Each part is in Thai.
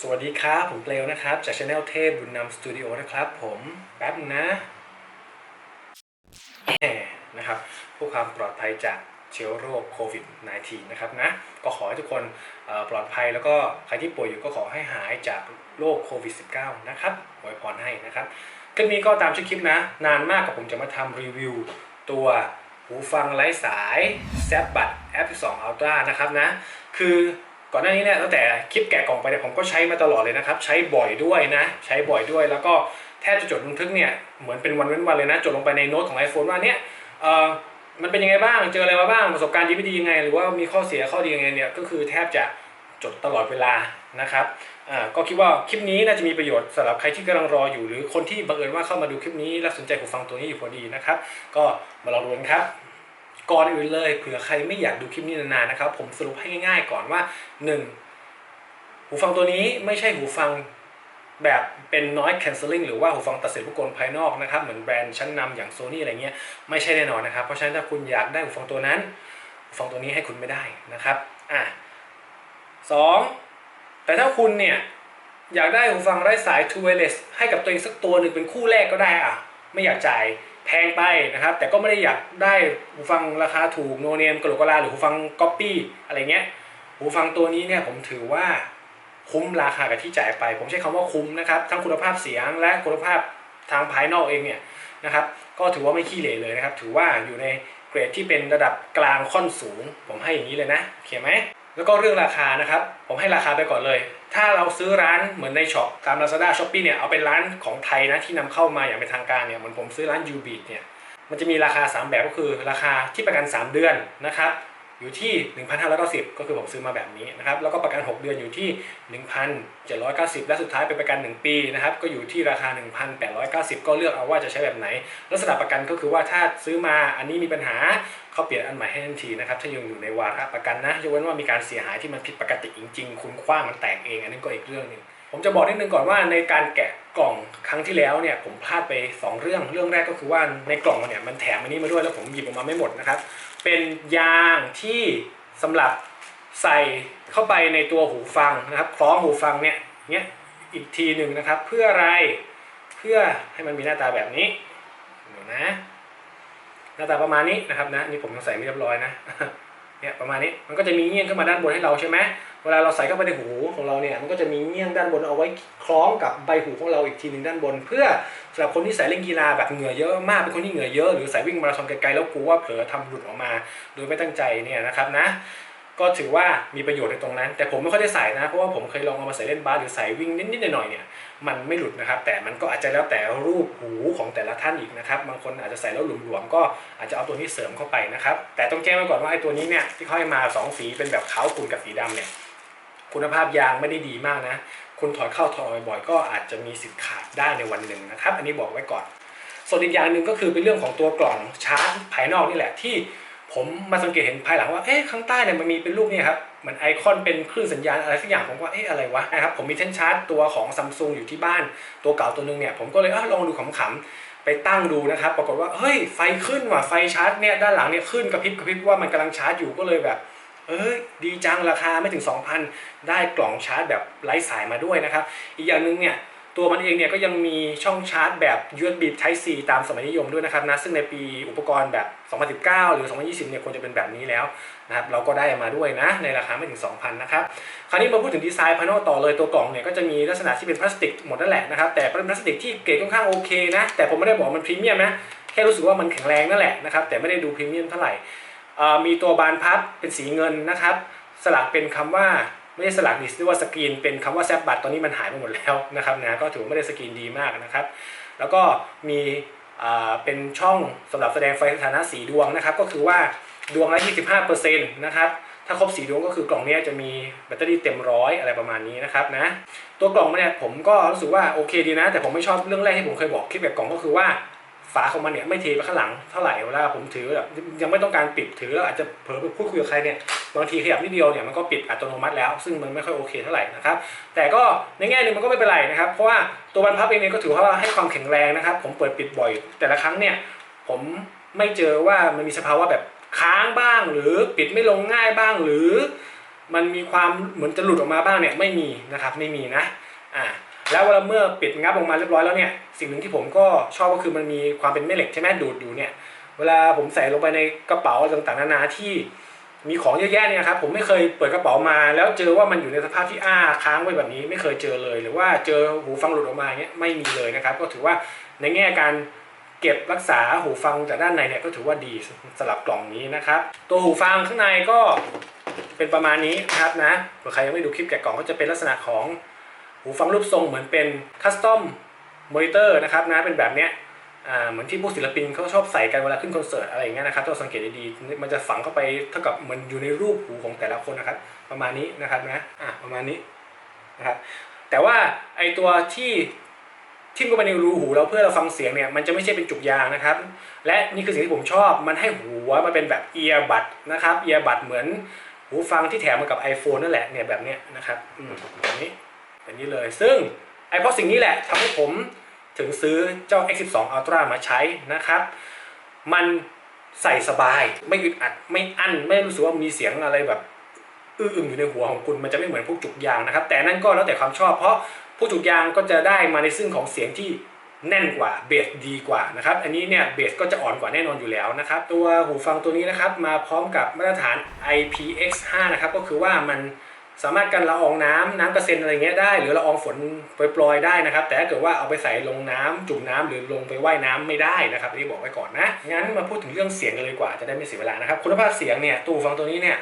สวัสดีครับ ผมเปลวนะครับ จากช anel เทพบุญนำสตูดิโอนะครับผมแป๊บนะนะครับเพื่อความปลอดภัยจากเชื้อโรคโควิด -19 นะครับนะก็ขอให้ทุกคนปลอดภัยแล้วก็ใครที่ป่วยอยู่ก็ขอให้หายจากโรคโควิด -19 นะครับอวยพรให้นะครับคลิปนี้ก็ตามชื่อคลิปนะ นานมากกับผมจะมาทำรีวิว ตัวหูฟังไร้สายแซบบัต F2 Ultra นะครับนะคือ ก่อนหน้านี้เนี่ยตั้งแต่คลิปแกะกล่องไปเนี่ยผมก็ใช้มาตลอดเลยนะครับ ใช้บ่อยด้วยนะ ใช้บ่อยด้วย แล้วก็แทบจะจดบันทึกเนี่ยเหมือนเป็นวันเว้นวันเลยนะจดลงไปในโน้ตของ iPhone ว่าเนี่ยเออมันเป็นยังไงบ้างเจออะไรมาบ้างประสบการณ์ดีไม่ดียังไง หรือว่ามีข้อเสียข้อดียังไงเนี่ยก็คือแทบจะจดตลอดเวลานะครับอ่าก็คิดว่าคลิปนี้น่าจะมีประโยชน์สำหรับใครที่กำลังรออยู่ หรือคนที่บังเอิญว่าเข้ามาดูคลิปนี้และสนใจหูฟังตัวนี้อยู่พอดีนะครับ ก็มาลองดูกันครับ ก่อนอื่นเลยเผื่อใครไม่อยากดูคลิปนี้นานๆนะครับ ผมสรุปให้ง่ายๆก่อนว่า 1. หูฟังตัวนี้ไม่ใช่หูฟังแบบเป็น noise cancelling หรือว่าหูฟังตัดเสียงรบกวนภายนอกนะครับ เหมือนแบรนด์ชั้นนำอย่าง Sony อะไรเงี้ยไม่ใช่แน่นอนนะครับ เพราะฉะนั้นถ้าคุณอยากได้หูฟังตัวนั้น หูฟังตัวนี้ให้คุณไม่ได้นะครับอะสองแต่ถ้าคุณเนี่ยอยากได้หูฟังไร้สาย True Wireless ให้กับตัวเองสักตัวหนึ่งเป็นคู่แรกก็ได้อะไม่อยากจ่าย แพงไปนะครับ แต่ก็ไม่ได้อยากได้หูฟังราคาถูกโนเนมกระโหลกกะลาหรือหูฟังก๊อปปี้อะไรเงี้ยหูฟังตัวนี้เนี่ยผมถือว่าคุ้มราคากับที่จ่ายไป ผมใช้คำว่าคุ้มนะครับ ทั้งคุณภาพเสียงและคุณภาพทางภายนอกเองเนี่ยนะครับ ก็ถือว่าไม่ขี้เหร่เลยนะครับ ถือว่าอยู่ในเกรดที่เป็นระดับกลางค่อนสูง ผมให้อย่างนี้เลยนะโอเคไหมแล้วก็เรื่องราคานะครับ ผมให้ราคาไปก่อนเลย ถ้าเราซื้อร้านเหมือนในช็อปตาม Lazada s h o p e e เนี่ยเอาเป็นร้านของไทยนะที่นำเข้ามาอย่างเป็นทางการเนี่ยเหมือนผมซื้อร้าน u b e a t เนี่ยมันจะมีราคา 3 แบบก็คือราคาที่ประกัน 3 เดือนนะครับ อยู่ที่ 1,590 ก็คือผมซื้อมาแบบนี้นะครับ แล้วก็ประกัน 6 เดือนอยู่ที่ 1,790 และสุดท้ายเป็นประกัน 1 ปีนะครับ ก็อยู่ที่ราคา 1,890 ก็เลือกเอาว่าจะใช้แบบไหน ลักษณะประกันก็คือว่าถ้าซื้อมาอันนี้มีปัญหาเขาเปลี่ยนอันใหม่ให้ทันทีนะครับ ถ้ายังอยู่ในวาระประกันนะ ยกเว้นว่ามีการเสียหายที่มันผิดปกติจริง ๆ คุณคว้างมันแตกเอง อันนั้นก็อีกเรื่องหนึ่งผมจะบอกนิดนึงก่อนว่าในการแกะกล่องครั้งที่แล้วเนี่ยผมพลาดไป 2 เรื่อง เรื่องแรกก็คือว่าในกล่องเนี่ยมันแถมอันนี้มาด้วยแล้วผมหยิบออกมาไม่หมดนะครับ เป็นยางที่สำหรับใส่เข้าไปในตัวหูฟังนะครับ คล้องหูฟังเนี่ยเนี้ยอีกทีหนึ่งนะครับ เพื่ออะไรเพื่อให้มันมีหน้าตาแบบนี้เดี๋ยวนะ หน้าตาประมาณนี้นะครับนะนี่ผมยังใส่ไม่เรียบร้อยนะ เนี่ยประมาณนี้มันก็จะมีเงี้ยงขึ้นมาด้านบนให้เราใช่ไหมเวลาเราใส่เข้าไปในหูของเราเนี่ยมันก็จะมีเงี้ยงด้านบนเอาไว้คล้องกับใบหูของเราอีกทีหนึ่งด้านบน เพื่อสำหรับคนที่ใส่เล่นกีฬาแบบเหงื่อเยอะมากเป็นคนที่เหงื่อเยอะหรือใส่วิ่งมาราธอนไกลๆแล้วกลัวว่าเผลอทำหลุดออกมา โดยไม่ตั้งใจเนี่ยนะครับนะก็ถือว่ามีประโยชน์ในตรงนั้น แต่ผมไม่ค่อยได้ใส่นะเพราะว่าผมเคยลองเอามาใส่เล่นบาสหรือใส่วิ่งนิดๆหน่อยๆเนี่ย มันไม่หลุดนะครับ แต่มันก็อาจจะแล้วแต่รูปหูของแต่ละท่านอีกนะครับ บางคนอาจจะใส่แล้วหลวมๆก็อาจจะเอาตัวนี้เสริมเข้าไปนะครับ แต่ต้องแจ้งไว้ก่อนว่าไอ้ตัวนี้เนี่ยที่เขาให้มาสองสีเป็นแบบขาวขุ่นกับสีดำเนี่ยคุณภาพยางไม่ได้ดีมากนะ คุณถอดเข้าถอดออกบ่อยก็อาจจะมีสิทธิ์ขาดได้ในวันหนึ่งนะครับ อันนี้บอกไว้ก่อน ส่วนอีกอย่างหนึ่งก็คือเป็นเรื่องของตัวกล่องชาร์จภายนอกนี่แหละที่ ผมมาสังเกตเห็นภายหลังว่าเอ๊ะข้างใต้เนี่ยมันมีเป็นรูปเนี่ยครับเหมือนไอคอนเป็นคลื่นสัญญาณอะไรสักอย่างผมว่าเอ๊ะอะไรวะนะครับผมมีเทนชาร์จตัวของซัมซุงอยู่ที่บ้านตัวเก่าตัวหนึงเนี่ยผมก็เลยเออลองดูขำๆไปตั้งดูนะครับ ปรากฏว่าเฮ้ยไฟขึ้นว่ะไฟชาร์จเนี่ยด้านหลังเนี่ยขึ้นกระพริบกระพริบว่ามันกำลังชาร์จอยู่ก็เลยแบบเอ้ยดีจังราคาไม่ถึง 2,000 ได้กล่องชาร์จแบบไร้สายมาด้วยนะครับ อีกอย่างหนึ่งเนี่ย ตัวมันเองเนี่ยก็ยังมีช่องชาร์จแบบ USB Type C ตามสมัยนิยมด้วยนะครับนะซึ่งในปีอุปกรณ์แบบ 2019 หรือ 2020 เนี่ยควรจะเป็นแบบนี้แล้วนะครับเราก็ได้มาด้วยนะ ในราคาไม่ถึง 2,000 นะครับ คราวนี้มาพูดถึงดีไซน์ภายนอกต่อเลยตัวกล่องเนี่ยก็จะมีลักษณะที่เป็นพลาสติกหมดนั่นแหละนะครับ แต่เป็นพลาสติกที่เกรดค่อนข้างโอเคนะ แต่ผมไม่ได้บอกมันพรีเมียมนะแค่รู้สึกว่ามันแข็งแรงนั่นแหละนะครับแต่ไม่ได้ดูพรีเมียมเท่าไหร่อ่อมีตัวบานพับเป็นสีเงินนะครับ สลักเป็นคำว่า ไม่ใช่สลักดิสเรียกว่าสกรีนเป็นคำว่าแซบบัตตอนนี้มันหายไปหมดแล้วนะครับนะก็ถือว่าไม่ได้สกรีนดีมากนะครับ แล้วก็มีเป็นช่องสำหรับแสดงไฟสถานะสีดวงนะครับ ก็คือว่าดวงละ 25%นะครับถ้าครบสีดวงก็คือกล่องนี้จะมีแบตเตอรี่เต็มร้อยอะไรประมาณนี้นะครับนะตัวกล่องเนี่ยผมก็รู้สึกว่าโอเคดีนะ แต่ผมไม่ชอบเรื่องแรกที่ผมเคยบอกคลิปแบบกล่องก็คือว่า ฝาของมันเนี่ยไม่เทไปข้างหลังเท่าไหร่เวลาผมถือแบบยังไม่ต้องการปิดถือแล้วอาจจะเผลอไปพูดคุยกับใครเนี่ยบางทีขยับนิดเดียวเนี่ยมันก็ปิดอัตโนมัติแล้ว ซึ่งมันไม่ค่อยโอเคเท่าไหร่นะครับแต่ก็ในแง่หนึ่งมันก็ไม่เป็นไรนะครับ เพราะว่าตัวบรรพับเองเนี่ยก็ถือว่าให้ความแข็งแรงนะครับ ผมเปิดปิดบ่อย แต่ละครั้งเนี่ยผมไม่เจอว่ามันมีสภาวะแบบค้างบ้าง หรือปิดไม่ลงง่ายบ้างหรือ มันมีความเหมือนจะหลุดออกมาบ้างเนี่ยไม่มีนะครับไม่มีนะอ่า แล้วเวลาเมื่อปิดงับออกมาเรียบร้อยแล้วเนี่ยสิ่งหนึ่งที่ผมก็ชอบก็คือมันมีความเป็นแม่เหล็กใช่ไหมดูดอยู่เนี่ยเวลาผมใส่ลงไปในกระเป๋าต่างๆนานาที่มีของเยอะแยะเนี่ยครับผมไม่เคยเปิดกระเป๋ามา แล้วเจอว่ามันอยู่ในสภาพที่อ้าค้างไว้แบบนี้ไม่เคยเจอเลย หรือว่าเจอหูฟังหลุดออกมาเงี้ยไม่มีเลยนะครับ ก็ถือว่าในแง่การเก็บรักษาหูฟังจากด้านในเนี่ยก็ถือว่าดีสำหรับกล่องนี้นะครับ ตัวหูฟังข้างในก็เป็นประมาณนี้นะครับนะเผื่อใครยังไม่ดูคลิปแกะกล่องก็จะเป็นลักษณะของ หูฟังรูปทรงเหมือนเป็นคัสตอมมอนิเตอร์นะครับนะเป็นแบบเนี้ยอ่าเหมือนที่ผู้ศิลปินเขาชอบใส่กันเวลาขึ้นคอนเสิร์ตอะไรอย่างเงี้ยนะครับถ้าสังเกตดีๆมันจะฝังเข้าไปเท่ากับมันอยู่ในรูปหูของแต่ละคนนะครับ ประมาณนี้นะครับนะอะประมาณนี้นะครับแต่ว่าไอตัวที่ทิ่มเข้าไปในรูหูเราเพื่อเราฟังเสียงเนี่ยมันจะไม่ใช่เป็นจุกยางนะครับ และนี่คือสิ่งที่ผมชอบมันให้หัวมันเป็นแบบเอียบัดนะครับเอียบัดเหมือนหูฟังที่แถมมากับ iPhone นั่นแหละเนี่ยแบบเนี้ยนะครับอืมแบบนี้ แบบนี้เลย ซึ่งไอเพราะสิ่งนี้แหละทำให้ผมถึงซื้อเจ้า X12 Ultra มาใช้นะครับ มันใส่สบายไม่อึดอัดไม่อั้น ไม่รู้สึกว่ามีเสียงอะไรแบบอื้ออึงอยู่ในหัวของคุณมันจะไม่เหมือนพวกจุกยางนะครับ แต่นั่นก็แล้วแต่ความชอบ เพราะพวกจุกยางก็จะได้มาในซึ่งของเสียงที่แน่นกว่าเบสดีกว่านะครับอันนี้เนี่ยเบสก็จะอ่อนกว่าแน่นอนอยู่แล้วนะครับตัวหูฟังตัวนี้นะครับมาพร้อมกับมาตรฐาน IPX5 นะครับก็คือว่ามัน สามารถกันละอองน้ำน้ำกระเซ็นอะไรเงี้ยได้ หรือละอองฝนโปรยๆได้นะครับ แต่ถ้าเกิดว่าเอาไปใส่ลงน้ำจุ่มน้ำหรือลงไปว่ายน้ำไม่ได้นะครับอันนี้บอกไว้ก่อนนะงั้นมาพูดถึงเรื่องเสียงกันเลยกว่าจะได้ไม่เสียเวลานะครับ คุณภาพเสียงเนี่ยตู้ฟังตัวนี้เนี่ย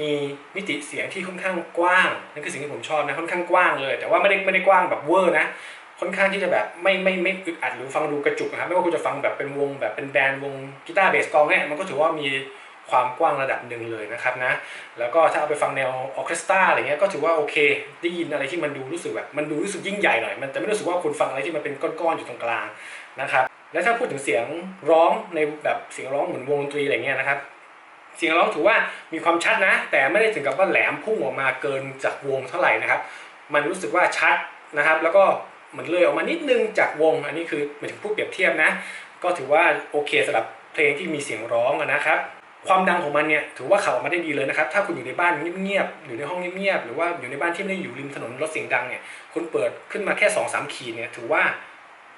มีมิติเสียงที่ค่อนข้างกว้างนั่นคือสิ่งที่ผมชอบนะค่อนข้างกว้างเลย แต่ว่าไม่ได้ไม่ได้กว้างแบบเวอร์นะค่อนข้างที่จะแบบไม่ไม่ไม่อึดอัดหรือฟังดูกระจุกนะครับไม่ว่าคุณจะฟังแบบเป็นวงแบบเป็นแบนด์วงกีตาร์เบสกองเนี่ยมันก็ถือว่ามี ความกว้างระดับหนึ่งเลยนะครับนะแล้วก็ถ้าเอาไปฟังแนวออเคสตราอะไรเงี้ยก็ถือว่าโอเค ได้ยินอะไรที่มันดูรู้สึกแบบมันดูรู้สึกยิ่งใหญ่หน่อยมันจะไม่รู้สึกว่าคุณฟังอะไรที่มันเป็นก้อนๆอยู่ตรงกลางนะครับแล้วถ้าพูดถึงเสียงร้องในแบบเสียงร้องเหมือนวงดนตรีอะไรเงี้ยนะครับเสียงร้องถือว่ามีความชัดนะ แต่ไม่ได้ถึงกับว่าแหลมพุ่งออกมาเกินจากวงเท่าไหร่นะครับ มันรู้สึกว่าชัดนะครับ แล้วก็เหมือนเลยออกมานิดนึงจากวง อันนี้คือหมายถึงพูดเปรียบเทียบนะ ก็ถือว่าโอเคสำหรับเพลงที่มีเสียงร้องนะครับ ความดังของมันเนี่ยถือว่าขับออกมาได้ดีเลยนะครับ ถ้าคุณอยู่ในบ้านเงียบๆอยู่ในห้องเงียบๆหรือว่าอยู่ในบ้านที่ไม่ได้อยู่ริมถนนรถเสียงดังเนี่ยคุณเปิดขึ้นมาแค่2อสามขีดเนี่ยถือว่า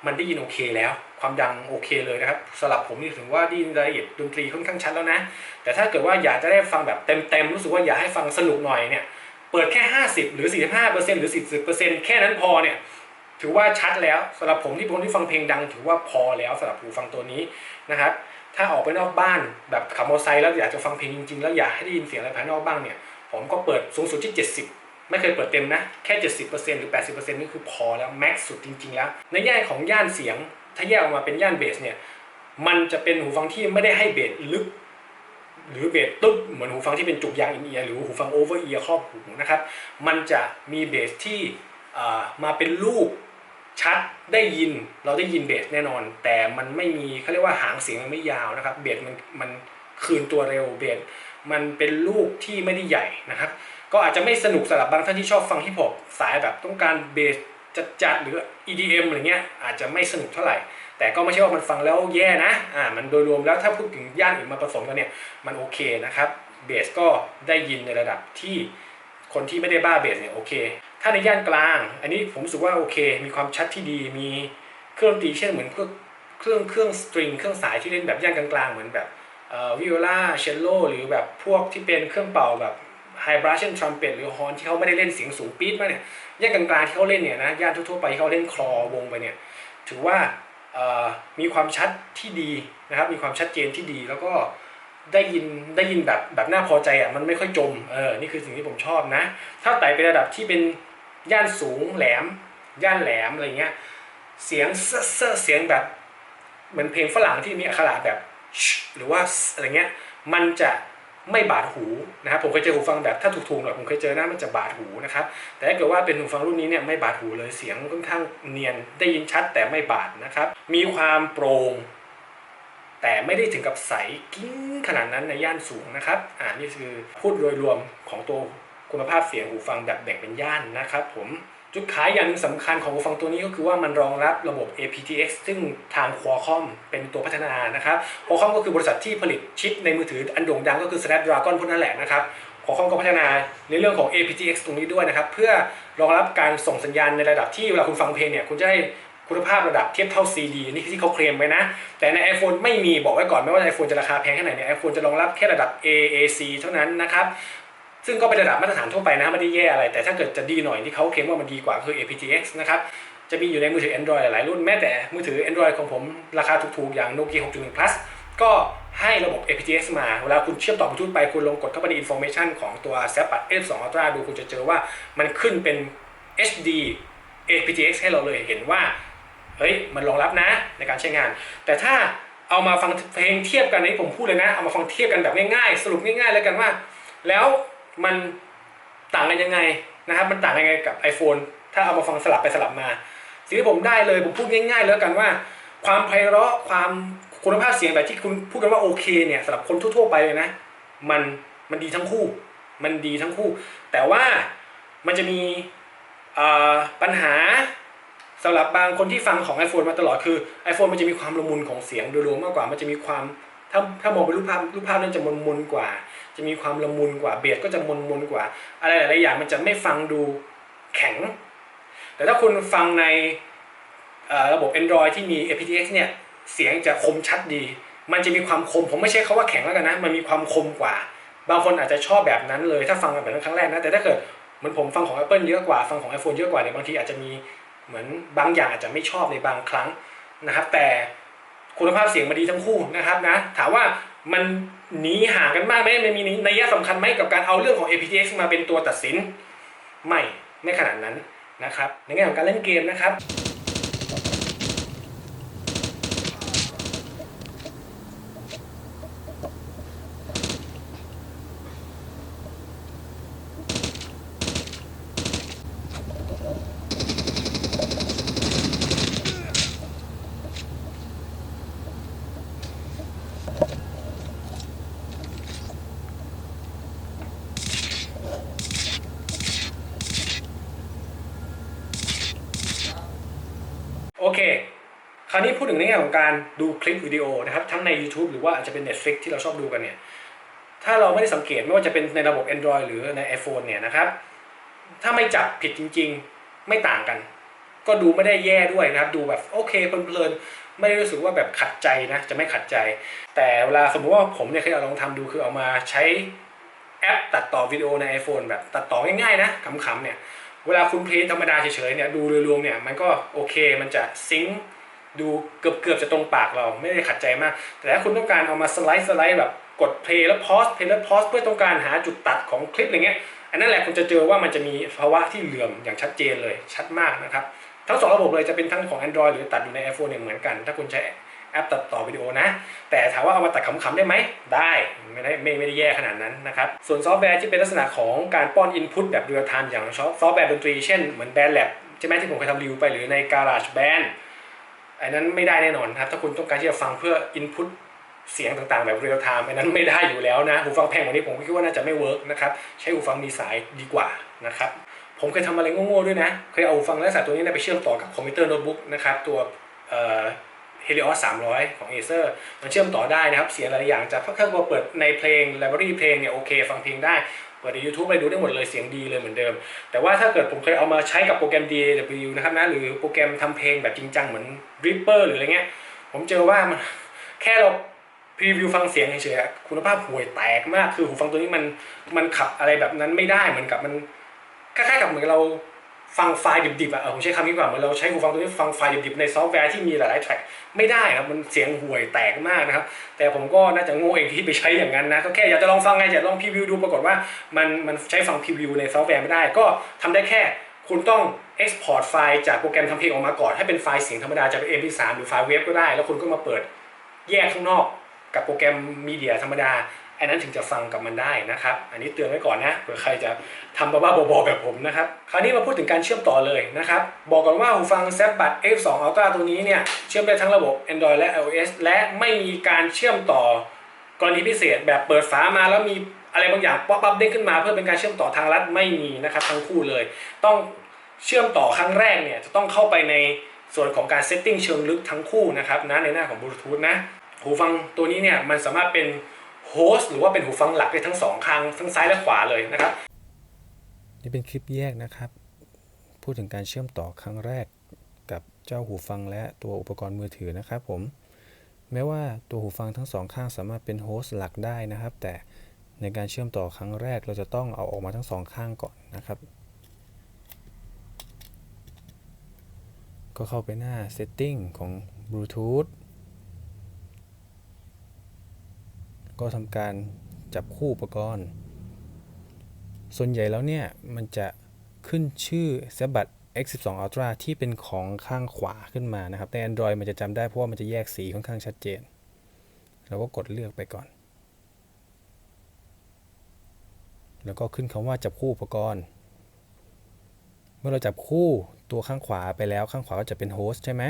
มันได้ยินโอเคแล้ว ความดังโอเคเลยนะครับสำหรับผมนี่ถือว่าได้ยินรายละเอียดดนตรีค่อนข้างชัดแล้วนะ แต่ถ้าเกิดว่าอยากจะได้ฟังแบบเต็มๆรู้สึกว่าอยากให้ฟังสนุกหน่อยเนี่ยเปิดแค่ 50 หรือ 45%หรือ10%แค่นั้นพอเนี่ยถือว่าชัดแล้วสำหรับผมที่เป็นคนที่ฟังเพลงดัง ถือว่าพอแล้วสำหรับหูฟังตัวนี้นะครับ ถ้าออกไปนอกบ้านแบบขับมอเตอร์ไซค์แล้วอยากจะฟังเพลงจริงๆ แล้วอยากให้ได้ยินเสียงอะไรภายนอกบ้างเนี่ย ผมก็เปิดสูงสุดที่ 70 ไม่เคยเปิดเต็มนะ แค่ 70%หรือ 80%นี่คือพอแล้วแม็กซ์สุดจริง ๆ แล้ว ในแง่ของย่านเสียง ถ้าแยกออกมาเป็นย่านเบสเนี่ย มันจะเป็นหูฟังที่ไม่ได้ให้เบสลึก หรือเบสตึ๊บเหมือนหูฟังที่เป็นจุกยางอินเอียร์หรือหูฟังโอเวอร์เอียร์ครอบหูนะครับ มันจะมีเบสที่มาเป็นรูป ชัดได้ยินเราได้ยินเบสแน่นอน แต่มันไม่มีเขาเรียกว่าหางเสียงมันไม่ยาวนะครับเบสมันมันคืนตัวเร็วเบสมันเป็นลูกที่ไม่ได้ใหญ่นะครับ ก็อาจจะไม่สนุกสำหรับบางท่านที่ชอบฟังฮิปฮอปสายแบบต้องการเบสจัดๆหรือ EDM อะไรเงี้ยอาจจะไม่สนุกเท่าไหร่ แต่ก็ไม่ใช่ว่ามันฟังแล้วแย่นะอ่ามันโดยรวมแล้วถ้าพูดถึงย่านอื่นมาผสมกันเนี่ยมันโอเคนะครับเบสก็ได้ยินในระดับที่คนที่ไม่ได้บ้าเบสเนี่ยโอเค ถ้าในย่านกลาง อันนี้ผมรู้สึกว่าโอเค มีความชัดที่ดี มีเครื่องดนตรีเช่นเหมือนพวกเครื่องเครื่องสตริงเครื่องสายที่เล่นแบบย่านกลางๆ เหมือนแบบวิโอลาเชลโลหรือแบบพวกที่เป็นเครื่องเป่าแบบไฮบราชเช่นทรัมเป็ตหรือฮอนที่เขาไม่ได้เล่นเสียงสูงปี๊ดมากเนี่ยย่านกลางๆที่เขาเล่นเนี่ยนะย่านทั่วๆไปที่เขาเล่นคลอวงไปเนี่ยถือว่ามีความชัดที่ดีนะครับมีความชัดเจนที่ดีแล้วก็ได้ยินได้ยินแบบแบบน่าพอใจอะมันไม่ค่อยจมเออนี่คือสิ่งที่ผมชอบนะ ถ้าไต่ไประดับที่เป็น ย่านสูงแหลม ย่านแหลมอะไรเงี้ย เสียงเซ่อเซ่อเสียงแบบเหมือนเพลงฝรั่งที่มีอักขระแบบหรือว่าอะไรเงี้ย มันจะไม่บาดหูนะครับผมเคยเจอหูฟังแบบถ้าถูกๆหน่อยผมเคยเจอนะมันจะบาดหูนะครับแต่ถ้าเกิดว่าเป็นหูฟังรุ่นนี้เนี่ยไม่บาดหูเลยเสียงค่อนข้างเนียนได้ยินชัดแต่ไม่บาดนะครับ มีความโปร่งแต่ไม่ได้ถึงกับใสกิ้งขนาดนั้นในย่านสูงนะครับอ่านี่คือพูดโดยรวมของตัว คุณภาพเสียงหูฟังแบบแบ่งเป็นย่านนะครับผมจุดขายอย่างหนึ่งสำคัญของหูฟังตัวนี้ก็คือว่ามันรองรับระบบ aptX ซึ่งทาง Qualcomm เป็นตัวพัฒนานะครับ Qualcomm ก็คือบริษัทที่ผลิตชิปในมือถืออันโด่งดังก็คือ Snapdragon พวกนั้นแหละนะครับขอความก็พัฒนาในเรื่องของ aptX ตรงนี้ด้วยนะครับ เพื่อรองรับการส่งสัญญาณในระดับที่เวลาคุณฟังเพลงเนี่ยคุณจะได้คุณภาพระดับเทียบเท่า CD นี่ที่เขาเคลมไว้นะ แต่ใน iPhone ไม่มีบอกไว้ก่อนไม่ว่า iPhone จะราคาแพงแค่ไหนเนี่ย iPhone จะรองรับแค่ระดับ AAC เท่านั้นนะครับ ซึ่งก็เป็นระดับมาตรฐานทั่วไปนะไม่ได้แย่อะไร แต่ถ้าเกิดจะดีหน่อยที่เขาเคลมว่ามันดีกว่าคือ aptX นะครับจะมีอยู่ในมือถือ Android หลายรุ่นแม้แต่มือถือ Android ของผมราคาถูกๆ อย่าง Nokia 6.1 Plus ก็ให้ระบบ aptX มา เวลาคุณเชื่อมต่อบลูทูธไปคุณลงกดเข้าไปใน information ของตัว s a p ปัด F2 Ultra ดูคุณจะเจอว่ามันขึ้นเป็น HD aptX ให้เราเลยเห็นว่าเฮ้ยมันรองรับนะในการใช้งาน แต่ถ้าเอามาฟังเพลงเทียบกันในผมพูดเลยนะ เอามาฟังเทียบกันแบบง่ายๆ สรุปง่ายๆ แล้วกันว่า แล้ว มันต่างกันยังไงนะครับ มันต่างกันยังไงกับ iPhone ถ้าเอามาฟังสลับไปสลับมา สิ่งที่ผมได้เลยผมพูดง่าย ๆ แล้วกันว่า ความไพเราะความคุณภาพเสียงแบบที่คุณพูดกันว่าโอเคเนี่ยสำหรับคนทั่วๆไปเลยนะ มันมันดีทั้งคู่ มันดีทั้งคู่ แต่ว่ามันจะมีปัญหาสำหรับบางคนที่ฟังของ iPhone มาตลอดคือ iPhone มันจะมีความละมุนของเสียงโดยรวมมากกว่า มันจะมีความถ้าถ้ามองเป็นรูปภาพรูปภาพนั้นจะมนมนๆกว่า จะมีความละมุนกว่าเบียดก็จะมนมนกว่า อะไรหลายๆอย่างมันจะไม่ฟังดูแข็ง แต่ถ้าคุณฟังในระบบ Android ที่มี aptX เนี่ยเสียงจะคมชัดดี มันจะมีความคมผมไม่ใช่เขาว่าแข็งแล้วกันนะ มันมีความคมกว่า บางคนอาจจะชอบแบบนั้นเลยถ้าฟังแบบนั้นครั้งแรกนะแต่ถ้าเกิดเหมือนผมฟังของ Apple เยอะกว่าฟังของ iPhone เยอะกว่าเนี่ยบางทีอาจจะมีเหมือนบางอย่างอาจจะไม่ชอบในบางครั้งนะครับ แต่คุณภาพเสียงมันดีทั้งคู่นะครับนะถามว่า มันหนีห่างกันมากไหมมันมีนัยยะสำคัญไหมกับการเอาเรื่องของ aptX มาเป็นตัวตัดสิน ไม่ไม่ขนาดนั้นนะครับในแง่ของการเล่นเกมนะครับาวนี้พูดถึงในแง่ของการดูคลิปวิดีโอนะครับทั้งใน YouTube หรือว่าอาจจะเป็น Netflix ที่เราชอบดูกันเนี่ยถ้าเราไม่ได้สังเกตไม่ว่าจะเป็นในระบบ Android หรือใน iPhone เนี่ยนะครับถ้าไม่จับผิดจริง ๆไม่ต่างกัน ก็ดูไม่ได้แย่ด้วยนะครับดูแบบโอเคเพลินๆไม่ได้รู้สึกว่าแบบขัดใจนะจะไม่ขัดใจ แต่เวลาสมมติว่าผมเนี่ยเคยเอาลองทำดูคือเอามาใช้แอปตัดต่อวิดีโอใน iPhone แบบตัดต่อง่ายๆนะขำๆเนี่ยเวลาคุณเพลย์ธรรมดาเฉยๆเนี่ยดูโดยรวมเนี่ยมันก็โอเคมันจะซิงค์ ดูเกือบๆจะตรงปากเราไม่ได้ขัดใจมาก แต่ถ้าคุณต้องการเอามาสไลด์สไลด์แบบกดเพลย์แล้วพอสเพลย์แล้วพอสเพื่อต้องการหาจุดตัดของคลิปอะไรเงี้ยอันนั้นแหละคุณจะเจอว่ามันจะมีภาวะที่เหลื่อมอย่างชัดเจนเลยชัดมากนะครับทั้งสองระบบเลยจะเป็นทั้งของ Android หรือตัดอยู่ใน iPhone เนี่ยเหมือนกัน ถ้าคุณใช้แอปตัดต่อวิดีโอนะ แต่ถามว่าเอามาตัดขำๆได้ไหม ได้ไม่ได้ไม่ไม่ได้แย่ขนาดนั้นนะครับ ส่วนซอฟต์แวร์ที่เป็นลักษณะของการป้อนอินพุตแบบเรียลไทม์อย่างซอฟต์แวร์ดนตรีเช่นเหมือน Band Lab ใช่ไหมที่ผมเคยทำรีวิวไปหรือใน Garage Band อันนั้นไม่ได้แน่นอนครับถ้าคุณต้องการที่จะฟังเพื่ออินพุตเสียงต่างๆ แบบเรียลไทม์อันนั้นไม่ได้อยู่แล้วนะหูฟังแพงกว่านี้ผมคิดว่าน่าจะไม่เวิร์กนะครับใช้หูฟังมีสายดีกว่านะครับผมเคยทำอะไรโง่ๆด้วยนะเคยเอาหูฟังลักษณะตัวนี้ไปเชื่อมต่อกับคอมพิวเตอร์โน้ตบุ๊กนะครับตัวเอ่อ Helios 300ของ Acer มันเชื่อมต่อได้นะครับ เสียงหลายอย่างจากถ้าเราเปิดในเพลง library เพลงเนี่ยโอเค ฟังเพลงได้ เปิดใน YouTube ไปดูได้หมดเลยเสียงดีเลยเหมือนเดิม แต่ว่าถ้าเกิดผมเคยเอามาใช้กับโปรแกรม DAW นะครับนะหรือโปรแกรมทำเพลงแบบจริงจังเหมือน Reaper หรืออะไรเงี้ย ผมเจอว่ามันแค่เราพรีวิวฟังเสียงเฉยๆคุณภาพห่วยแตกมากคือหูฟังตัวนี้มันมันขับอะไรแบบนั้นไม่ได้เหมือนกับมันคล้ายๆกับเหมือนเรา ฟังไฟล์ดิบๆอะเออผมใช้คำนี้ดีกว่าเหมือนเราใช้หูฟังตัวนี้ฟังไฟล์ดิบๆในซอฟต์แวร์ที่มีหลายๆแทร็กไม่ได้ครับมันเสียงห่วยแตกมากนะครับ แต่ผมก็น่าจะโง่เองที่ไปใช้อย่างนั้นนะก็แค่อยากจะลองฟังไงอยากลองพรีวิวดูปรากฏว่ามันมันใช้ฟังพรีวิวในซอฟต์แวร์ไม่ได้ ก็ทำได้แค่คุณต้อง export ไฟล์จากโปรแกรมทำเพลงออกมาก่อนให้เป็นไฟล์เสียงธรรมดาจะเป็น MP3 หรือไฟล์เวฟก็ได้ แล้วคุณก็มาเปิดแยกข้างนอกกับโปรแกรมมีเดียธรรมดา อันนั้นถึงจะฟังกับมันได้นะครับ อันนี้เตือนไว้ก่อนนะเผื่อใครจะทำบ้าๆบอๆแบบผมนะครับ คราวนี้มาพูดถึงการเชื่อมต่อเลยนะครับ บอกก่อนว่าหูฟัง z b u d F2 Ultra ตัวนี้เนี่ยเชื่อมได้ทั้งระบบ Android และ iOS และไม่มีการเชื่อมต่อกรณีพิเศษแบบเปิดฝามาแล้วมีอะไรบางอย่างป๊อปอัพเด้งขึ้นมาเพื่อเป็นการเชื่อมต่อทางลัดไม่มีนะครับทั้งคู่เลย ต้องเชื่อมต่อครั้งแรกเนี่ยจะต้องเข้าไปในส่วนของการเซตติ้งเชิงลึกทั้งคู่นะครับนะในหน้าของบลูทูธนะหูฟังตัวนี้เนี่ยมันสามารถเป็น โฮสต์หรือว่าเป็นหูฟังหลักได้ทั้งสองข้างทั้งซ้ายและขวาเลยนะครับนี่เป็นคลิปแยกนะครับ พูดถึงการเชื่อมต่อครั้งแรกกับเจ้าหูฟังและตัวอุปกรณ์มือถือนะครับผมแม้ว่าตัวหูฟังทั้งสองข้างสามารถเป็นโฮสต์หลักได้นะครับ แต่ในการเชื่อมต่อครั้งแรกเราจะต้องเอาออกมาทั้งสองข้างก่อนนะครับ ก็เข้าไปหน้า Setting ของ Bluetooth ก็ทำการจับคู่อุปกรณ์ ส่วนใหญ่แล้วเนี่ย มันจะขึ้นชื่อ z b u d X12 Ultra ที่เป็นของข้างขวาขึ้นมานะครับใน Android มันจะจำได้เพราะว่ามันจะแยกสีค่อนข้างชัดเจน เราก็กดเลือกไปก่อน แล้วก็ขึ้นคำว่าจับคู่อุปกรณ์ เมื่อเราจับคู่ตัวข้างขวาไปแล้วข้างขวาก็จะเป็นโฮสต์ใช่ไหม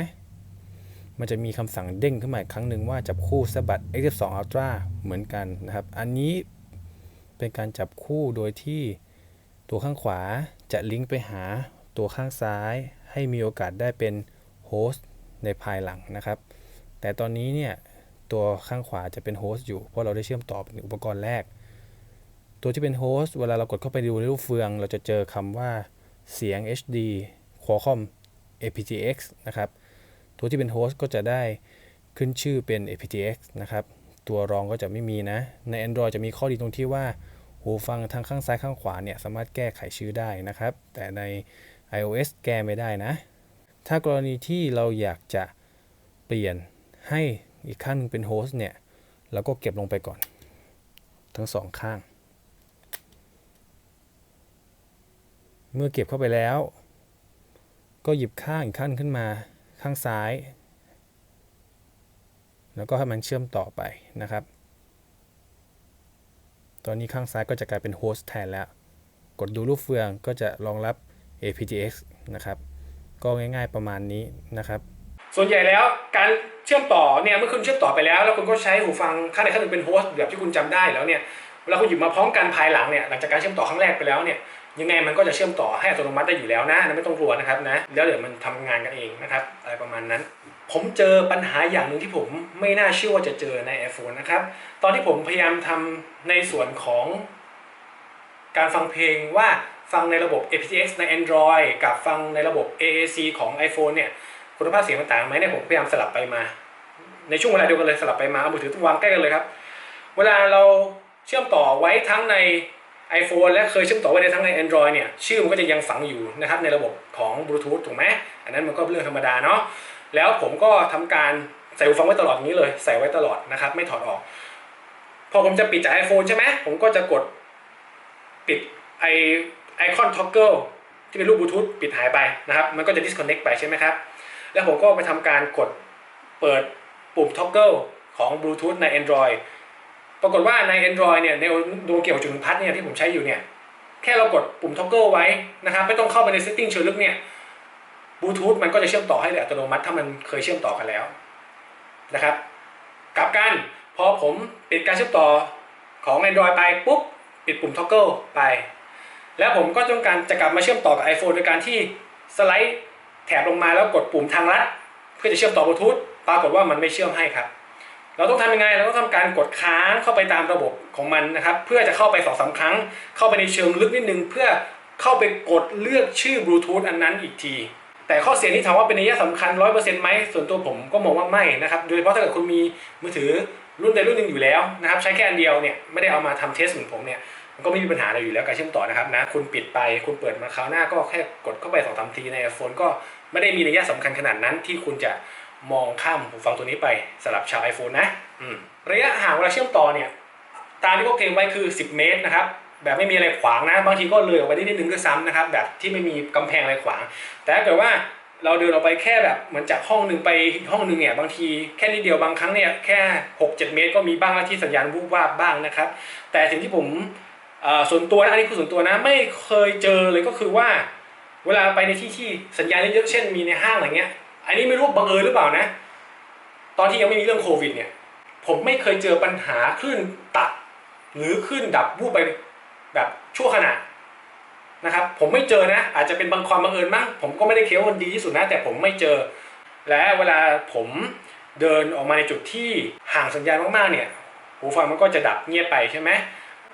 มันจะมีคำสั่งเด้งขึ้นมาอีกครั้งหนึ่งว่าจับคู่ z b u d X12 Ultra เหมือนกันนะครับ อันนี้เป็นการจับคู่โดยที่ตัวข้างขวาจะลิงก์ไปหาตัวข้างซ้ายให้มีโอกาสได้เป็นโฮสต์ในภายหลังนะครับ แต่ตอนนี้เนี่ยตัวข้างขวาจะเป็นโฮสต์อยู่เพราะเราได้เชื่อมต่อเป็นอุปกรณ์แรก ตัวที่เป็นโฮสต์เวลาเรากดเข้าไปดูในรูปเฟือง เราจะเจอคำว่าเสียง HD Qualcomm aptX นะครับ ตัวที่เป็นโฮสต์ก็จะได้ขึ้นชื่อเป็น aptX นะครับ ตัวรองก็จะไม่มีนะ ใน Android จะมีข้อดีตรงที่ว่า หูฟังทางข้างซ้ายข้างขวาเนี่ยสามารถแก้ไขชื่อได้นะครับ แต่ใน iOS แก้ไม่ได้นะ ถ้ากรณีที่เราอยากจะเปลี่ยนให้อีกข้างนึงเป็นโฮสต์เนี่ยเราก็เก็บลงไปก่อน ทั้งสองข้าง เมื่อเก็บเข้าไปแล้ว ก็หยิบข้างอีกข้างขึ้นมา ข้างซ้าย แล้วก็ให้มันเชื่อมต่อไปนะครับ ตอนนี้ข้างซ้ายก็จะกลายเป็นโฮสต์แทนแล้ว กดดูรูปเฟืองก็จะรองรับ aptX นะครับ ก็ง่ายๆประมาณนี้นะครับ ส่วนใหญ่แล้วการเชื่อมต่อเนี่ยเมื่อคุณเชื่อมต่อไปแล้ว แล้วคุณก็ใช้หูฟังข้างใดข้างหนึ่งเป็นโฮสต์แบบที่คุณจำได้แล้วเนี่ยเวลาคุณหยิบมาพร้อมกันภายหลังเนี่ยหลังจากการเชื่อมต่อครั้งแรกไปแล้วเนี่ย ยังไงมันก็จะเชื่อมต่อให้อัตโนมัติได้อยู่แล้วนะไม่ต้องกลัวนะครับนะแล้วเดี๋ยวมันทำงานกันเองนะครับอะไรประมาณนั้น ผมเจอปัญหาอย่างหนึ่งที่ผมไม่น่าเชื่อว่าจะเจอใน iPhone นะครับตอนที่ผมพยายามทำในส่วนของการฟังเพลงว่าฟังในระบบ aptX ใน Android กับฟังในระบบ AAC ของ iPhone เนี่ยคุณภาพเสียงมันต่างไหมเนี่ยผมพยายามสลับไปมา ในช่วงเวลาเดียวกันเลยสลับไปมาเอามือถือวางใกล้กันเลยครับ เวลาเราเชื่อมต่อไว้ทั้งใน iPhone และเคยเชื่อมต่อไว้ในทั้งใน Android เนี่ยชื่อมันก็จะยังฝังอยู่นะครับในระบบของ Bluetooth ถูกไหมอันนั้นมันก็เป็นเรื่องธรรมดาเนาะแล้วผมก็ทำการใส่หูฟังไว้ตลอดอย่างนี้เลย ใส่ไว้ตลอดนะครับไม่ถอดออก พอผมจะปิดจาก iPhone ใช่ไหมผมก็จะกดปิดไอไอคอนท็อกเกิลที่เป็นรูปบลูทูธปิดหายไปนะครับมันก็จะ disconnect ไปใช่ไหมครับแล้วผมก็ไปทำการกดเปิดปุ่ม toggle ของ Bluetooth ใน Android ปรากฏว่าใน Android เนี่ยในโดเกียวจุดพัดเนี่ยที่ผมใช้อยู่เนี่ยแค่เรากดปุ่ม toggle ไว้นะครับไม่ต้องเข้าไปใน setting เชิงลึกเนี่ย Bluetooth มันก็จะเชื่อมต่อให้โดยอัตโนมัติถ้ามันเคยเชื่อมต่อกันแล้วนะครับกลับกันพอผมปิดการเชื่อมต่อของ Android ไปปุ๊บปิดปุ่ม toggle ไป แล้วผมก็ต้องการจะกลับมาเชื่อมต่อกับ iPhone โดยการที่สไลด์แถบลงมาแล้วกดปุ่มทางลัด เพื่อจะเชื่อมต่อบลูทูธปรากฏว่ามันไม่เชื่อมให้ครับ เราต้องทำยังไงเราต้องทำการกดค้างเข้าไปตามระบบของมันนะครับ เพื่อจะเข้าไปสองสาครั้ง เข้าไปในเชิงลึกนิดนึง เพื่อเข้าไปกดเลือกชื่อบลูทูธอันนั้นอีกที แต่ข้อเสียที่ถามว่าเป็นนัยสำคัญร้อยเปอร์เซ็นต์ไหมส่วนตัวผมก็มองว่าไม่นะครับโดยเฉพาะถ้าเกิดคุณมีมือถือรุ่นใดรุ่นหนึ่งอยู่แล้วนะครับ ใช้แค่อันเดียวเนี่ยไม่ได้เอามาทำเทสเหมือนผมเนี่ยมันก็ไม่มีปัญหาอะไรอยู่แล้วการเชื่อมต่อนะครับนะคุณปิดไปคุณเปิดมาคราวหน้าก็แค่กดเข้าไปสองสามทีใน iPhone ก็ไม่ได้มีนัยสำคัญขนาดนั้นที่คุณจะ มองข้ามหูฟังตัวนี้ไปสำหรับชาว iPhone นะระยะห่างเวลาเชื่อมต่อเนี่ย ตามที่เขาเคลมไว้คือ 10 เมตรนะครับ แบบไม่มีอะไรขวางนะ บางทีก็เลยออกไปได้นิดนึงด้วยซ้ำนะครับ แบบที่ไม่มีกำแพงอะไรขวาง แต่ถ้าเกิดว่าเราเดินออกไปแค่แบบเหมือนจากห้องหนึ่งไปห้องหนึ่งเนี่ยบางทีแค่นิดเดียวบางครั้งเนี่ยแค่ 6-7 เมตร ก็มีบ้างที่สัญญาณวูบวาบบ้างนะครับ แต่สิ่งที่ผมส่วนตัวนะอันนี้คือส่วนตัวนะไม่เคยเจอเลยก็คือว่า เวลาไปในที่ที่สัญญาณเยอะๆเช่นมีในห้างอะไรเงี้ย อันนี้ไม่รู้บังเอิญหรือเปล่านะ ตอนที่ยังไม่มีเรื่องโควิดเนี่ย ผมไม่เคยเจอปัญหาคลื่นตัด หรือคลื่นดับวูบไปแบบชั่วขณะนะครับ ผมไม่เจอนะ อาจจะเป็นบางความบังเอิญมั้งผมก็ไม่ได้เคี้ยวมันดีที่สุดนะ แต่ผมไม่เจอ และเวลาผมเดินออกมาในจุดที่ห่างสัญญาณมากๆเนี่ยหูฟังมันก็จะดับเงียบไปใช่ไหม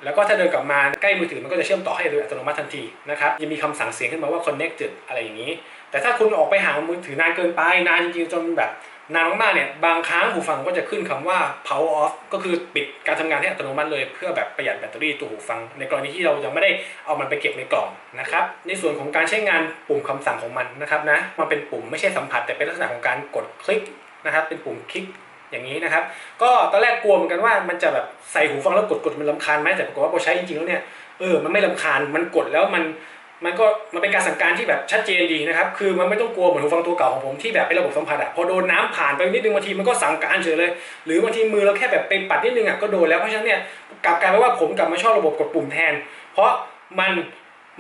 แล้วก็ถ้าเดินกลับมาใกล้มือถือมันก็จะเชื่อมต่อให้โดยอัตโนมัติทันทีนะครับจะมีคำสั่งเสียงขึ้นมาว่า connected อะไรอย่างนี้ แต่ถ้าคุณออกไปหามือถือนานเกินไปนานจริงๆจนแบบนานมากๆเนี่ยบางครั้งหูฟังก็จะขึ้นคำว่า power off ก็คือปิดการทำงานให้อัตโนมัติเลย เพื่อแบบประหยัดแบตเตอรี่ตัวหูฟัง ในกรณีที่เรายังไม่ได้เอามันไปเก็บในกล่องนะครับในส่วนของการใช้งานปุ่มคำสั่งของมันนะครับนะมันเป็นปุ่มไม่ใช่สัมผัสแต่เป็นลักษณะของการกดคลิกนะครับเป็นปุ่มคลิกอย่างนี้นะครับ ก็ตอนแรกกลัวเหมือนกันว่ามันจะแบบใส่หูฟังแล้วกดกดมันลำคาญไหมแต่ปรากฏว่าพอใช้จริงๆแล้วเนี่ยเออมันไม่ลำคาญมันกดแล้วมัน มันก็มันเป็นการสั่งการที่แบบชัดเจนดีนะครับคือมันไม่ต้องกลัวเหมือนหูฟังตัวเก่าของผมที่แบบเป็นระบบสัมผัสอะพอโดนน้ำผ่านไปนิดนึงบางทีมันก็สั่งการเฉยเลย หรือบางทีมือเราแค่แบบไปปัดนิดนึงอะก็โดนแล้วเพราะฉะนั้นเนี่ยกลับกลายเป็นว่าผมกลับมาชอบระบบกดปุ่มแทน เพราะมัน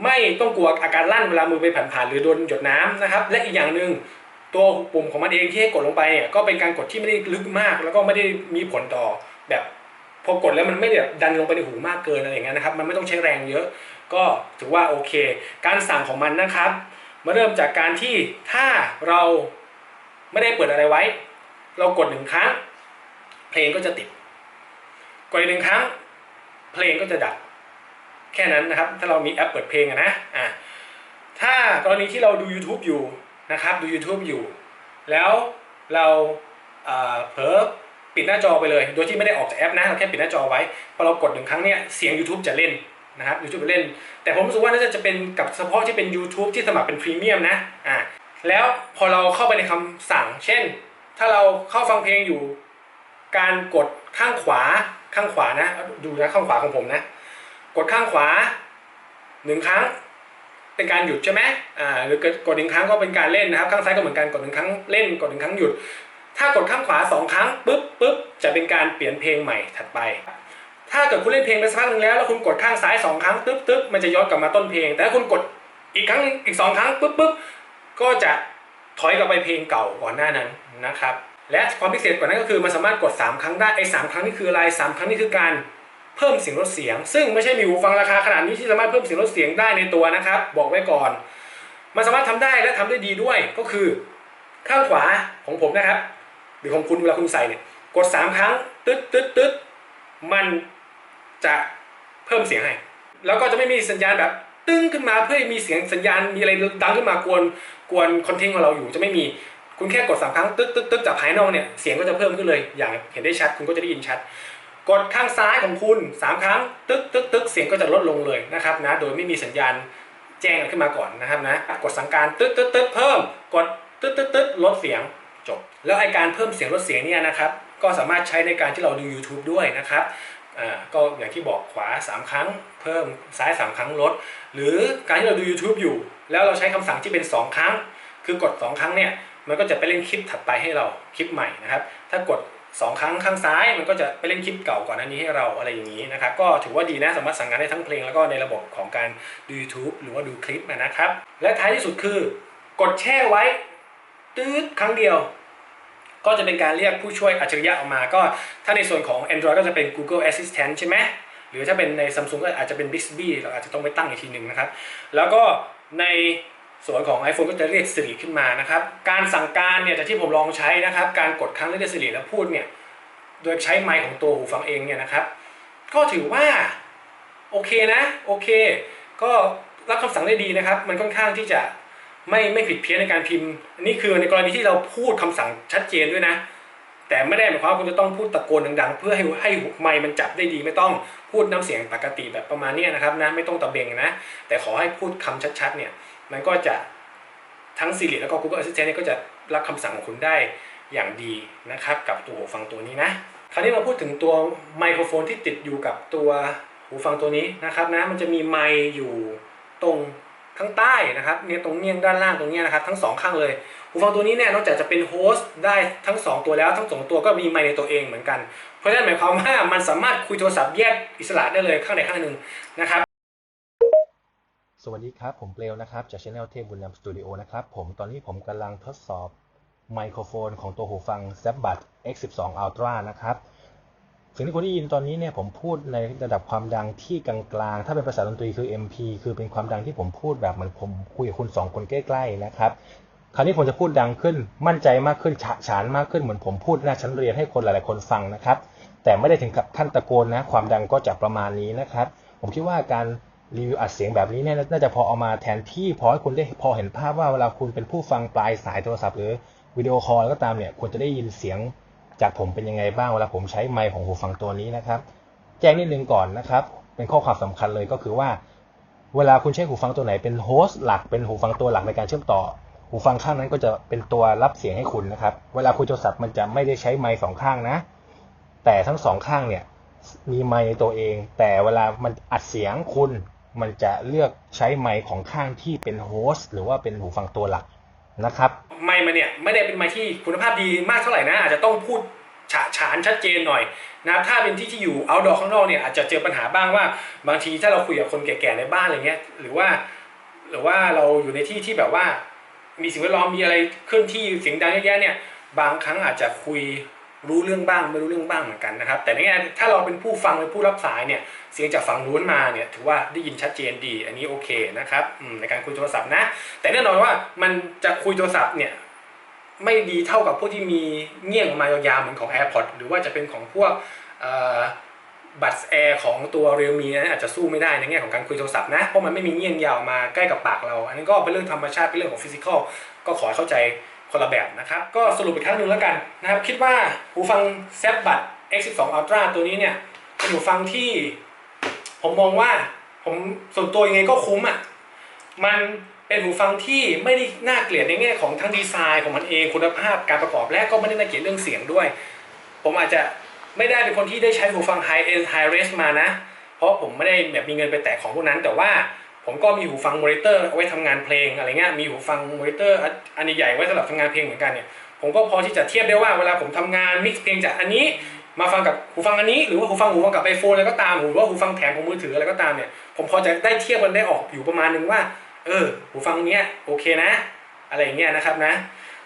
ไม่ต้องกลัวอาการลั่นเวลามือไปผ่านๆหรือโดนหยดน้ำนะครับและอีกอย่างหนึ่งตัวปุ่มของมันเองที่ให้กดลงไปเนี่ยก็เป็นการกดที่ไม่ได้ลึกมาก แล้วก็ไม่ได้มีผลต่อแบบพอกดแล้วมันไม่ได้แบบดันลงไปในหูมากเกินอะไรอย่างเงี้ยนะครับมันไม่ต้องใช้แรงเยอะ ก็ถือว่าโอเค การสั่งของมันนะครับมาเริ่มจากการที่ถ้าเราไม่ได้เปิดอะไรไว้ เรากดหนึ่งครั้ง เพลงก็จะติด กดอีกหนึ่งครั้ง เพลงก็จะดับ แค่นั้นนะครับ ถ้าเรามีแอปเปิดเพลงอะนะอะถ้ากรณีที่เราดู YouTube อยู่นะครับ ดู YouTube อยู่ แล้วเราเอ่อเผลอปิดหน้าจอไปเลย โดยที่ไม่ได้ออกจากแอปนะ เราแค่ปิดหน้าจอไว้ พอเรากดหนึ่งครั้งเนี่ย เสียง YouTube จะเล่น นะครับ YouTube เล่น แต่ผมรู้สึกว่าน่าจะเป็นกับเฉพาะที่เป็น YouTube ที่สมัครเป็นพรีเมียมนะอ่าแล้วพอเราเข้าไปในคำสั่ง เช่น ถ้าเราเข้าฟังเพลงอยู่ การกดข้างขวาข้างขวานะดูนะข้างขวาของผมนะ กดข้างขวาหนึ่งครั้งเป็นการหยุดใช่ไหมอ่าหรือกดกดหนึ่งครั้งก็เป็นการเล่นนะครับ ข้างซ้ายก็เหมือนกันกดหนึ่งครั้งเล่นกดหนึ่งครั้งหยุด ถ้ากดข้างขวาสองครั้งปุ๊บปุ๊บจะเป็นการเปลี่ยนเพลงใหม่ถัดไป ถ้าเกิดคุณเล่นเพลงไปสักพักหนึ่งแล้วแล้วคุณกดข้างซ้ายสองครั้งปึ๊บปึ๊บมันจะย้อนกลับมาต้นเพลง แต่ถ้าคุณกดอีกครั้งอีกสองครั้งปึ๊บปึ๊บก็จะถอยกลับไปเพลงเก่าก่อนหน้านั้นนะครับ และความพิเศษกว่านั้นก็คือมันสามารถกด 3 ครั้งได้ไอ้สครั้งนี่คืออะไร3ครั้งนี่คือการเพิ่มเสียงลดเสียง ซึ่งไม่ใช่มีหูฟังราคาขนาดนี้ที่สามารถเพิ่มเสียงลดเสียงได้ในตัวนะครับ บอกไว้ก่อน มันสามารถทำได้และทำได้ดีด้วยก็คือข้างขวาของผมนะครับ หรือของคุณเวลาคุณใส่เนี่ยกด 3 ครั้งตึ๊ดตึ๊ดตึ๊ดมัน จะเพิ่มเสียงให้ แล้วก็จะไม่มีสัญญาณแบบตึ้งขึ้นมาเพื่อมีเสียงสัญญาณมีอะไรดังขึ้นมากวนกวนคอนเทนต์ของเราอยู่จะไม่มีคุณแค่กดสามครั้งตึ๊ดตึ๊ดตึ๊ดจากภายนอกเนี่ยเสียงก็จะเพิ่มขึ้นเลยอย่างเห็นได้ชัดคุณก็จะได้ยินชัด กดข้างซ้ายของคุณสามครั้งตึ๊ดตึ๊ดตึ๊ดเสียงก็จะลดลงเลยนะครับนะโดยไม่มีสัญญาณแจ้งขึ้นมาก่อนนะครับนะกดสั่งการตึ๊ดตึ๊ดตึ๊ดเพิ่มกดตึ๊ดตึ๊ดตึ๊ดลดเสียงจบ แล้วไอการเพิ่มเสียงลดเสียงเนี่ยนะครับก็สามารถใช้ในการที่เราดู YouTube ด้วยนะครับ ก็อย่างที่บอกขวา 3 ครั้ง เพิ่มซ้าย 3 ครั้งลด หรือการที่เราดู YouTube อยู่ แล้วเราใช้คำสั่งที่เป็น 2 ครั้ง คือกด 2 ครั้งเนี่ยมันก็จะไปเล่นคลิปถัดไปให้เราคลิปใหม่นะครับ ถ้ากด 2 ครั้งข้างซ้าย มันก็จะไปเล่นคลิปเก่าก่อนหน้านี้ให้เราอะไรอย่างนี้นะครับ ก็ถือว่าดีนะสามารถสั่งงานได้ทั้งเพลงแล้วก็ในระบบของการดู YouTube หรือว่าดูคลิปนะครับ และท้ายที่สุดคือ กดแช่ไว้ตืดครั้งเดียว ก็จะเป็นการเรียกผู้ช่วยอัจฉริยะออกมา ก็ถ้าในส่วนของ Android ก็จะเป็น Google Assistant ใช่ไหมหรือถ้าเป็นใน Samsung ก็อาจจะเป็น Bixby เราอาจจะต้องไปตั้งอีกทีหนึ่งนะครับ แล้วก็ในส่วนของ iPhone ก็จะเรียก Siri ขึ้นมานะครับ การสั่งการเนี่ยจากที่ผมลองใช้นะครับ การกดครั้งเรียก Siri แล้วพูดเนี่ย โดยใช้ไมค์ของตัวหูฟังเองเนี่ยนะครับ ก็ถือว่าโอเคนะ โอเค ก็รับคำสั่งได้ดีนะครับ มันค่อนข้างที่จะ ไม่ไม่ผิดเพี้ยนในการพิมพ์อันนี้คือในกรณีที่เราพูดคำสั่งชัดเจนด้วยนะ แต่ไม่ได้หมายความว่าคุณจะต้องพูดตะโกนดังๆ เพื่อให้ให้ไมค์มันจับได้ดีไม่ต้องพูดน้ำเสียงปกติแบบประมาณนี้นะครับนะไม่ต้องตะเบงนะ แต่ขอให้พูดคำชัดๆเนี่ยมันก็จะทั้ง Siri แล้วก็ Google Assistant เนี่ยก็จะรับคำสั่งของคุณได้อย่างดีนะครับกับตัวหูฟังตัวนี้นะคราวนี้มาพูดถึงตัวไมโครโฟนที่ติดอยู่กับตัวหูฟังตัวนี้นะครับนะมันจะมีไมค์อยู่ตรง ข้งใต้นะครับเนี่ยตรงเนียงด้านล่างตรงเนี้ยนะครับทั้งสองข้างเลยหูฟังตัวนี้เนี่ยนอกจากจะเป็นโฮสต์ได้ทั้งสองตัวแล้วทั้งสองตัวก็มีไมค์ในตัวเองเหมือนกัน เพราะฉะนั้นหมายความว่ามันสามารถคุยโทรศัพท์แยกอิสระได้เลยข้างใดข้างหนึ่งนะครับสวัสดีครับ ผมเปลวนะครับ จากช anel เทพบุญนำสตูดิโอนะครับผมตอนนี้ผมกำลังทดสอบไมโครโฟนของตัวหูฟัง z b u d X12 Ultra นะครับ สิ่งที่คุณได้ยินตอนนี้เนี่ยผมพูดในระดับความดังที่กลางๆ ถ้าเป็นภาษาดนตรีคือ MP คือเป็นความดังที่ผมพูดแบบเหมือนผมคุยกับคุณสองคนใกล้ๆนะครับคราวนี้ผมจะพูดดังขึ้น มั่นใจมากขึ้นฉะฉานมากขึ้นเหมือนผมพูดหน้าชั้นเรียนให้คนหลายๆคนฟังนะครับ แต่ไม่ได้ถึงกับขั้นตะโกนนะ ความดังก็จะประมาณนี้นะครับ ผมคิดว่าการรีวิวอัดเสียงแบบนี้เนี่ยน่าจะพอเอามาแทนที่พอให้คุณได้พอเห็นภาพว่าเวลาคุณเป็นผู้ฟังปลายสายโทรศัพท์หรือวิดีโอคอลก็ตามเนี่ยควรจะได้ยินเสียง จากผมเป็นยังไงบ้างเวลาผมใช้ไมค์ของหูฟังตัวนี้นะครับ แจ้งนิดนึงก่อนนะครับ เป็นข้อความสำคัญเลยก็คือว่า เวลาคุณใช้หูฟังตัวไหนเป็นโฮสต์หลักเป็นหูฟังตัวหลักในการเชื่อมต่อ หูฟังข้างนั้นก็จะเป็นตัวรับเสียงให้คุณนะครับ เวลาคุยโทรศัพท์มันจะไม่ได้ใช้ไมค์สองข้างนะ แต่ทั้งสองข้างเนี่ยมีไมค์ในตัวเอง แต่เวลามันอัดเสียงคุณมันจะเลือกใช้ไมค์ของข้างที่เป็นโฮสต์หรือว่าเป็นหูฟังตัวหลัก นะครับไม่มาเนี่ยไม่ได้เป็นไม้ที่คุณภาพดีมากเท่าไหร่นะ อาจจะต้องพูดฉะฉานชัดเจนหน่อยนะครับถ้าเป็นที่ที่อยู่เอาดอกข้างนอกเนี่ยอาจจะเจอปัญหาบ้างว่า บางทีถ้าเราคุยกับคนแก่ๆในบ้านอะไรเงี้ยหรือว่า หรือว่าเราอยู่ในที่ที่แบบว่า มีสิ่งแวดล้อมมีอะไรเคลื่อนที่เสียงดังเยอะแยะเนี่ยบางครั้งอาจจะคุย รู้เรื่องบ้างไม่รู้เรื่องบ้างเหมือนกันนะครับ แต่ในแง่ถ้าเราเป็นผู้ฟังเป็นผู้รับสายเนี่ยเสียงจากฝั่งนู้นมาเนี่ยถือว่าได้ยินชัดเจนดี อันนี้โอเคนะครับในการคุยโทรศัพท์นะ แต่แน่นอนว่ามันจะคุยโทรศัพท์เนี่ยไม่ดีเท่ากับพวกที่มีเงี้ยงมายาวๆเหมือนของ AirPods หรือว่าจะเป็นของพวกบัตแอร์ของตัว Realme นั้นอาจจะสู้ไม่ได้ในแง่ของการคุยโทรศัพท์นะ เพราะมันไม่มีเงี้ยงยาวมาใกล้กับปากเรา อันนี้นก็เป็นเรื่องธรรมชาติเป็นเรื่องของฟิสิกอลก็ขอให้เข้าใจ คนละแบบนะครับ ก็สรุปอีกครั้งหนึ่งแล้วกันนะครับ คิดว่าหูฟัง z b u d X12 Ultra ตัวนี้เนี่ยเป็นหูฟังที่ผมมองว่าผมส่วนตัวยังไงก็คุ้มอะ มันเป็นหูฟังที่ไม่ได้น่าเกลียดในแง่ของทั้งดีไซน์ของมันเองคุณภาพการประกอบและก็ไม่ได้น่าเกลียดเรื่องเสียงด้วย ผมอาจจะไม่ได้เป็นคนที่ได้ใช้หูฟัง High End High Res มานะ เพราะผมไม่ได้แบบมีเงินไปแตะของพวกนั้นแต่ว่า ผมก็มีหูฟังมอนิเตอร์เอาไว้ทำงานเพลงอะไรเงี้ยมีหูฟังมอนิเตอร์อันใหญ่ไว้สำหรับทำงานเพลงเหมือนกันเนี่ยผมก็พอที่จะเทียบได้ว่าเวลาผมทำงานมิกซ์เพลงจากอันนี้มาฟังกับหูฟังอันนี้หรือว่าหูฟังหูฟังกับไอโฟนอะไรก็ตามหรือว่าหูฟังแถมของมือถืออะไรก็ตามเนี่ยผมพอจะได้เทียบมันได้ออกอยู่ประมาณนึงว่า เออ หูฟังเนี้ยโอเคนะ อะไรเงี้ยนะครับนะ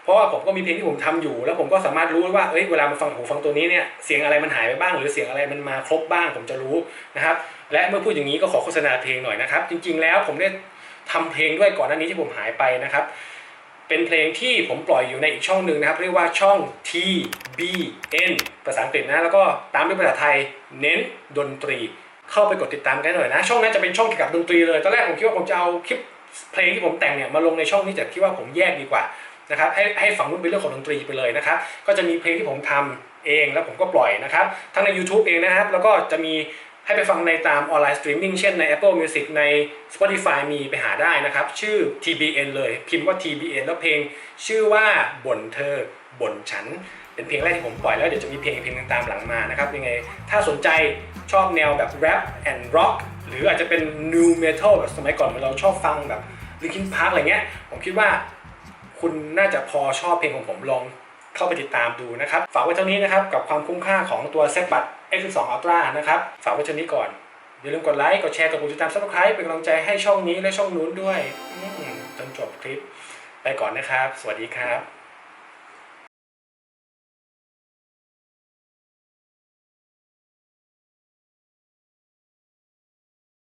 เพราะว่าผมก็มีเพลงที่ผมทำอยู่ แล้วผมก็สามารถรู้ว่าเอ้ยเวลามาฟังหูฟังตัวนี้เนี่ยเสียงอะไรมันหายไปบ้าง หรือเสียงอะไรมันมาครบบ้างผมจะรู้นะครับ และเมื่อพูดอย่างนี้ก็ขอโฆษณาเพลงหน่อยนะครับ จริง ๆ แล้วผมได้ทำเพลงด้วยก่อนหน้านี้ที่ผมหายไปนะครับ เป็นเพลงที่ผมปล่อยอยู่ในอีกช่องหนึ่งนะครับ เรียกว่าช่อง T B N ภาษาอังกฤษนะแล้วก็ตามด้วยภาษาไทยเน้นดนตรี เข้าไปกดติดตามกันหน่อยนะ ช่องนั้นจะเป็นช่องเกี่ยวกับดนตรีเลยตอนแรกผมคิดว่าผมจะเอาคลิปเพลงที่ผมแต่งเนี่ยมาลงในช่องนี้แต่คิดว่าผมแยกดีกว่านะครับให้ให้ฝั่งนู้นเป็นเรื่องของดนตรีไปเลยนะครับ ก็จะมีเพลงที่ผมทำเองแล้วผมก็ปล่อยนะครับ ทั้งใน YouTube เองนะครับ แล้วก็จะมี ให้ไปฟังในตามออนไลน์สตรีมมิ่งเช่นใน Apple Music ใน Spotify มีไปหาได้นะครับ ชื่อ TBN เลยพิมพ์ว่า TBN แล้วเพลง ชื่อว่าบ่นเธอบ่นฉัน เป็นเพลงแรกที่ผมปล่อยแล้วเดี๋ยวจะมีเพลงอีกเพลงหนึงตามหลังมานะครับยังไง ถ้าสนใจชอบแนวแบบ rap and rock หรืออาจจะเป็น new metal แบบสมัยก่อนเราชอบฟังแบบ Linkin Park อะไรเงี้ย ผมคิดว่าคุณน่าจะพอชอบเพลงของผมลองเข้าไปติดตามดูนะครับ ฝากไว้เท่านี้นะครับ กับความคุ้มค่าของตัวเซ็ตบัต X12 Ultra นะครับ ฝากไว้เท่านี้ก่อน อย่าลืมกดไลค์ กดแชร์ กดติดตาม Subscribe เป็นกำลังใจให้ช่องนี้และช่องนู้นด้วยจนจบคลิป ไปก่อนนะครับ สวัสดีครับ